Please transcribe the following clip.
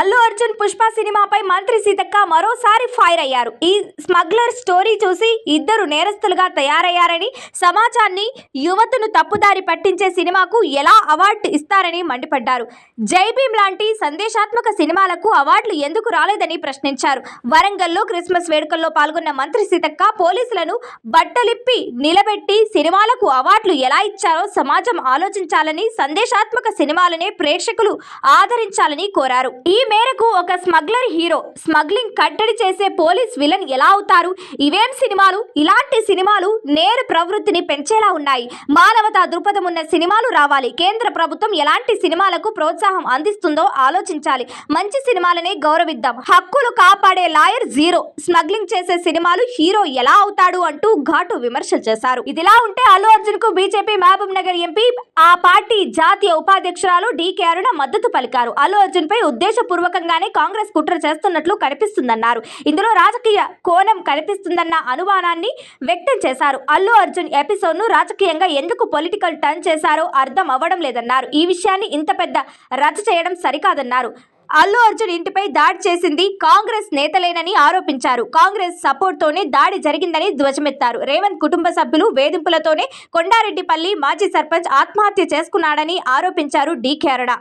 అల్లు అర్జున్ పుష్ప సినిమాపై మంత్రి సీతక్క మరోసారి ఫైర్ అయ్యారు. ఈ స్మగ్లర్ స్టోరీ చూసి ఇద్దరు నేరస్తులుగా తయారయ్యారని సమాజాన్ని యువతను తప్పుదారి పట్టించే సినిమాకు ఎలా అవార్డు ఇస్తారని మండిపడ్డారు. జైభీం లాంటి సందేశాత్మక సినిమాలకు అవార్డులు ఎందుకు రాలేదని ప్రశ్నించారు. వరంగల్లో క్రిస్మస్ వేడుకల్లో పాల్గొన్న మంత్రి సీతక్క పోలీసులను బట్టలిప్పి నిలబెట్టి సినిమాలకు అవార్డులు ఎలా ఇచ్చారో సమాజం ఆలోచించాలని సందేశాత్మక సినిమాలనే ప్రేక్షకులు ఆదరించాలని కోరారు. ఈ మేరకు ఒక స్మగ్లర్ హీరో స్మగ్లింగ్ కట్టడి చేసే పోలీస్ విలన్ ఎలా అవుతారు? ఇవేం సినిమాలు? ఇలాంటి సినిమాలు నేరు ప్రవృత్తిని పెంచేలా ఉన్నాయి. మానవతా దృక్పథం ఉన్న సినిమాలు రావాలి. కేంద్ర ప్రభుత్వం ఎలాంటి సినిమాలకు ప్రోత్సాహం అందిస్తుందో ఆలోచించాలి. మంచి సినిమాలనే గౌరవిద్దాం. హక్కులు కాపాడే లాయర్ జీరో స్మగ్లింగ్ చేసే సినిమాలు హీరో ఎలా అవుతాడు అంటూ ఘాటు విమర్శలు చేశారు. ఇదిలా ఉంటే అల్లు అర్జున్కు బీజేపీ మహబూబ్ నగర్ ఎంపీ ఆ పార్టీ జాతీయ ఉపాధ్యక్షురాలు డీకే అరుణ మద్దతు పలికారు. అల్లు అర్జున్ పై పూర్వకంగానే కాంగ్రెస్ కుట్ర చేస్తున్నట్లు కనిపిస్తుందన్నారు. ఇందులో రాజకీయ కోణం కనిపిస్తుందన్న అనుమానాన్ని వ్యక్తం చేశారు. అల్లు అర్జున్ ఎపిసోడ్ను రాజకీయంగా ఎందుకు పొలిటికల్ టర్న్ చేశారో అర్థం అవ్వడం లేదన్నారు. ఈ విషయాన్ని ఇంత పెద్ద రచ్చ చేయడం సరికాదన్నారు. అల్లు అర్జున్ ఇంటిపై దాడి చేసింది కాంగ్రెస్ నేతలేనని ఆరోపించారు. కాంగ్రెస్ సపోర్ట్తోనే దాడి జరిగిందని ధ్వజమెత్తారు. రేవంత్ కుటుంబ సభ్యులు వేధింపులతోనే కొండారెడ్డిపల్లి మాజీ సర్పంచ్ ఆత్మహత్య చేసుకున్నాడని ఆరోపించారు డీకే అరుణ